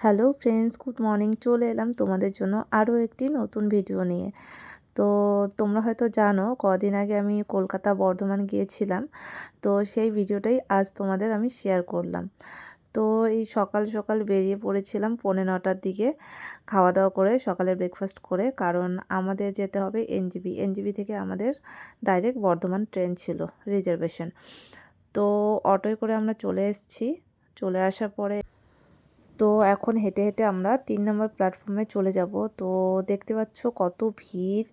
Hello friends, good morning. চলে এলাম তোমাদের জন্য আরও একটি নতুন ভিডিও নিয়ে। তো তোমরা হয়তো জানো, কদিন আগে আমি কলকাতা বর্ধমান গিয়েছিলাম। তো সেই ভিডিওটাই আজ তোমাদের আমি শেয়ার করলাম। তো এই সকাল সকাল বেরিয়ে পড়েছিলাম পৌনে নটার দিকে খাওয়া দাওয়া করে সকালে ব্রেকফাস্ট করে। কারণ আমাদের যেতে হবে এনজিবি। এনজিবি থেকে আমাদের ডাইরেক্ট বর্ধমান ট্রেন ছিল রিজার্ভেশন তো অটোয় করে আমরা চলে এসেছি। চলে আসার পরে তো এখন হেঁটে হেঁটে আমরা তিন নম্বর প্ল্যাটফর্মে চলে যাব। তো দেখতে পাচ্ছ কত ভিড়।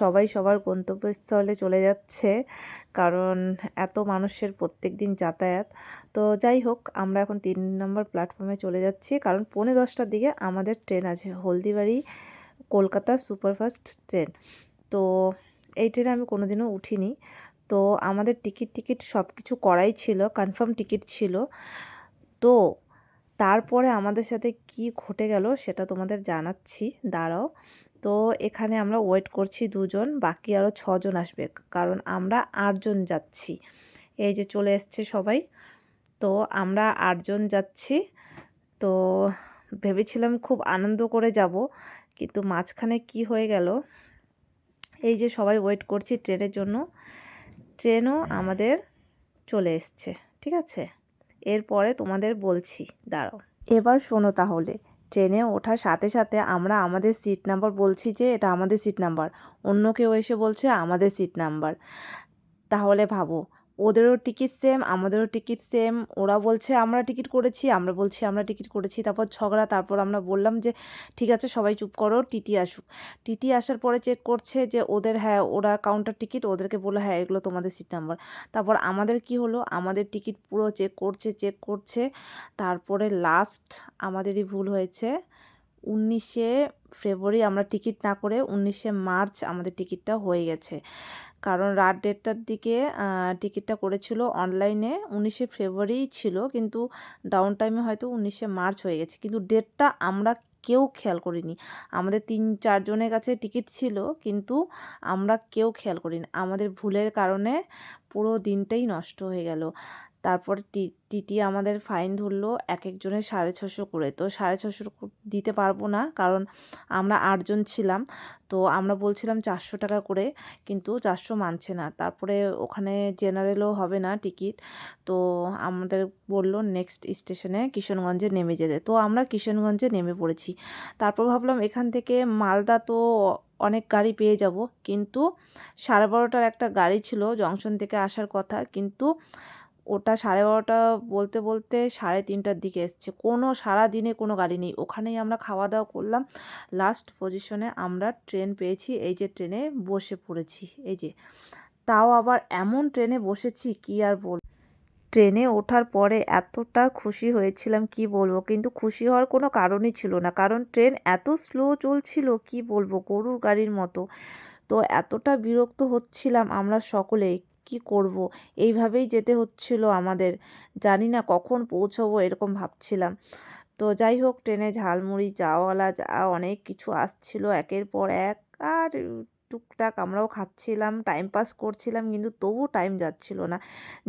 সবাই সবার গন্তব্যস্থলে চলে যাচ্ছে, কারণ এত মানুষের প্রত্যেক দিন যাতায়াত। তো যাই হোক, আমরা এখন তিন নম্বর প্ল্যাটফর্মে চলে যাচ্ছি, কারণ পৌনে দশটার দিকে আমাদের ট্রেন আছে, হলদিবাড়ি কলকাতা সুপারফাস্ট ট্রেন। তো এই ট্রেনে আমি কোনোদিনও উঠিনি। তো আমাদের টিকিট টিকিট সব কিছু করাই ছিল কনফার্ম টিকিট ছিল। তো তারপরে আমাদের সাথে কি ঘটে গেল সেটা তোমাদের জানাচ্ছি। দাঁড়াও। তো এখানে আমরা ওয়েট করছি দুজন, বাকি আরও ছজন আসবে, কারণ আমরা আটজন যাচ্ছি। এই যে চলে এসছে সবাই। তো আমরা আটজন যাচ্ছি। তো ভেবেছিলাম খুব আনন্দ করে যাব, কিন্তু মাঝখানে কি হয়ে গেল? এই যে সবাই ওয়েট করছি ট্রেনের জন্য। ট্রেনও আমাদের চলে এসছে, ঠিক আছে? এরপরে তোমাদের বলছি, দাঁড়াও। এবার শোনো তাহলে, ট্রেনে ওঠার সাথে সাথে আমরা আমাদের সিট নাম্বার বলছি যে, এটা আমাদের সিট নাম্বার অন্য কেউ এসে বলছে, আমাদের সিট নাম্বার তাহলে ভাবো ওদেরও টিকিট সেম আমাদেরও টিকিট সেম ওরা বলছে, আমরা টিকিট করেছি। আমরা বলছি, আমরা টিকিট করেছি। তারপর ঝগড়া, তারপর আমরা বললাম যে, ঠিক আছে, সবাই চুপ করো টিটি আসুক। টিটি আসার পরে চেক করছে যে, ওদের হ্যাঁ ওরা কাউন্টার টিকিট ওদেরকে বলল হ্যাঁ এগুলো তোমাদের সিট নাম্বার তারপর আমাদের কি হলো? আমাদের টিকিট পুরো চেক করছে চেক করছে। তারপরে লাস্ট আমাদেরই ভুল হয়েছে। উনিশে ফেব্রুয়ারি আমরা টিকিট না করে, উনিশে মার্চ আমাদের টিকিটটা হয়ে গেছে। কারণ রাত দেড়টার দিকে টিকিটটা করেছিল অনলাইনে, উনিশে ফেব্রুয়ারি ছিল, কিন্তু ডাউন টাইমে হয়তো উনিশে মার্চ হয়ে গেছে। কিন্তু ডেটটা আমরা কেউ খেয়াল করিনি। আমাদের তিন চারজনের কাছে টিকিট ছিল, কিন্তু আমরা কেউ খেয়াল করিনি। আমাদের ভুলের কারণে পুরো দিনটাই নষ্ট হয়ে গেল। তারপরে টিটি আমাদের ফাইন ধরলো এক একজনের সাড়ে ছশো করে। তো সাড়ে ছশো দিতে পারব না কারণ আমরা আটজন ছিলাম। তো আমরা বলছিলাম চারশো টাকা করে কিন্তু চারশো মানছে না। তারপরে ওখানে জেনারেলও হবে না টিকিট। তো আমাদের বলল নেক্সট স্টেশনে কিশনগঞ্জে নেমে যেতে। তো আমরা কিশনগঞ্জে নেমে পড়েছি। তারপর ভাবলাম এখান থেকে মালদা তো অনেক গাড়ি পেয়ে যাব। কিন্তু সাড়ে বারোটার একটা গাড়ি ছিল জংশন থেকে আসার কথা। কিন্তু ওটা সাড়ে বারোটা বলতে বলতে সাড়ে তিনটার দিকে এসছে। কোনো সারা দিনে কোনো গাড়ি নেই। ওখানেই আমরা খাওয়া দাওয়া করলাম। লাস্ট পজিশনে আমরা ট্রেন পেয়েছি। এই যে ট্রেনে বসে পড়েছি। এই যে। তাও আবার এমন ট্রেনে বসেছি, কি আর বল? ট্রেনে ওঠার পরে এতটা খুশি হয়েছিলাম, কি বলব? কিন্তু খুশি হওয়ার কোনো কারণই ছিল না। কারণ ট্রেন এত স্লো চলছিল, কি বলব? গরুর গাড়ির মতো। তো এতটা বিরক্ত হচ্ছিলাম আমরা সকলেই। কি করব? এইভাবেই যেতে হচ্ছিল আমাদের। জানি না কখন পৌঁছবো এরকম ভাবছিলাম। তো যাই হোক, ট্রেনে ঝালমুড়ি, চাওয়ালা, যা অনেক কিছু আসছিল। একের পর এক আর টুকটাক আমরাও খাচ্ছিলাম টাইম পাস করছিলাম, কিন্তু তবু টাইম যাচ্ছিল না।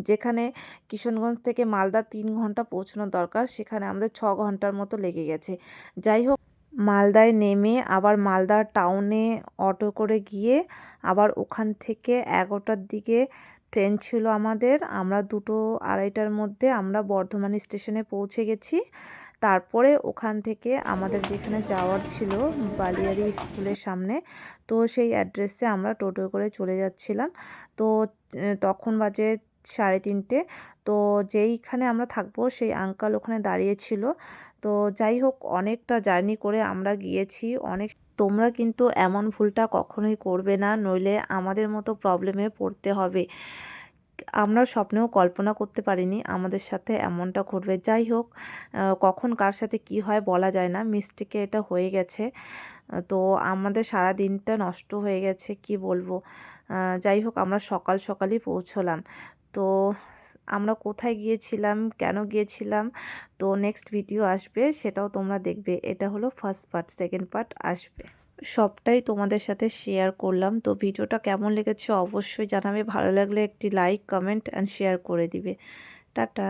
যেখানে কিশনগঞ্জ থেকে মালদা তিন ঘণ্টা পৌঁছানোর দরকার, সেখানে আমাদের ছ ঘণ্টার মতো লেগে গেছে। যাই হোক মালদায় নেমে আবার মালদা টাউনে অটো করে গিয়ে আবার ওখান থেকে এগারোটার দিকে ট্রেন ছিল আমাদের। আমরা দুটো আড়াইটার মধ্যে আমরা বর্ধমান স্টেশনে পৌঁছে গেছি। তারপরে ওখান থেকে আমাদের যেখানে যাওয়ার ছিল বালিয়ারি স্কুলের সামনে, তো সেই অ্যাড্রেসে আমরা টোটো করে চলে যাচ্ছিলাম। তো তখন বাজে সাড়ে তিনটে। তো যেইখানে আমরা থাকব সেই আঙ্কাল ওখানে দাঁড়িয়েছিল তো যাই হোক অনেকটা জার্নি করে আমরা গিয়েছি। অনেক তোমরা কিন্তু এমন ভুলটা কখনোই করবে না, নইলে আমাদের মতো প্রবলেমে পড়তে হবে। আমরা স্বপ্নেও কল্পনা করতে পারিনি আমাদের সাথে এমনটা ঘটবে। যাই হোক কখন কার সাথে কি হয় বলা যায় না মিস্টেকে এটা হয়ে গেছে। তো আমাদের সারা দিনটা নষ্ট হয়ে গেছে, কি বলব? যাই হোক আমরা সকাল সকালই পৌঁছলাম। তো আমরা কোথায় গিয়েছিলাম, কেন গিয়েছিলাম, তো নেক্সট ভিডিও আসবে, সেটাও তোমরা দেখবে। এটা হলো ফার্স্ট পার্ট সেকেন্ড পার্ট আসবে। সবটাই তোমাদের সাথে শেয়ার করলাম। তো ভিডিওটা কেমন লেগেছে অবশ্যই জানাবে। ভালো লাগলে একটি লাইক কমেন্ট অ্যান্ড শেয়ার করে দিবে। টাটা।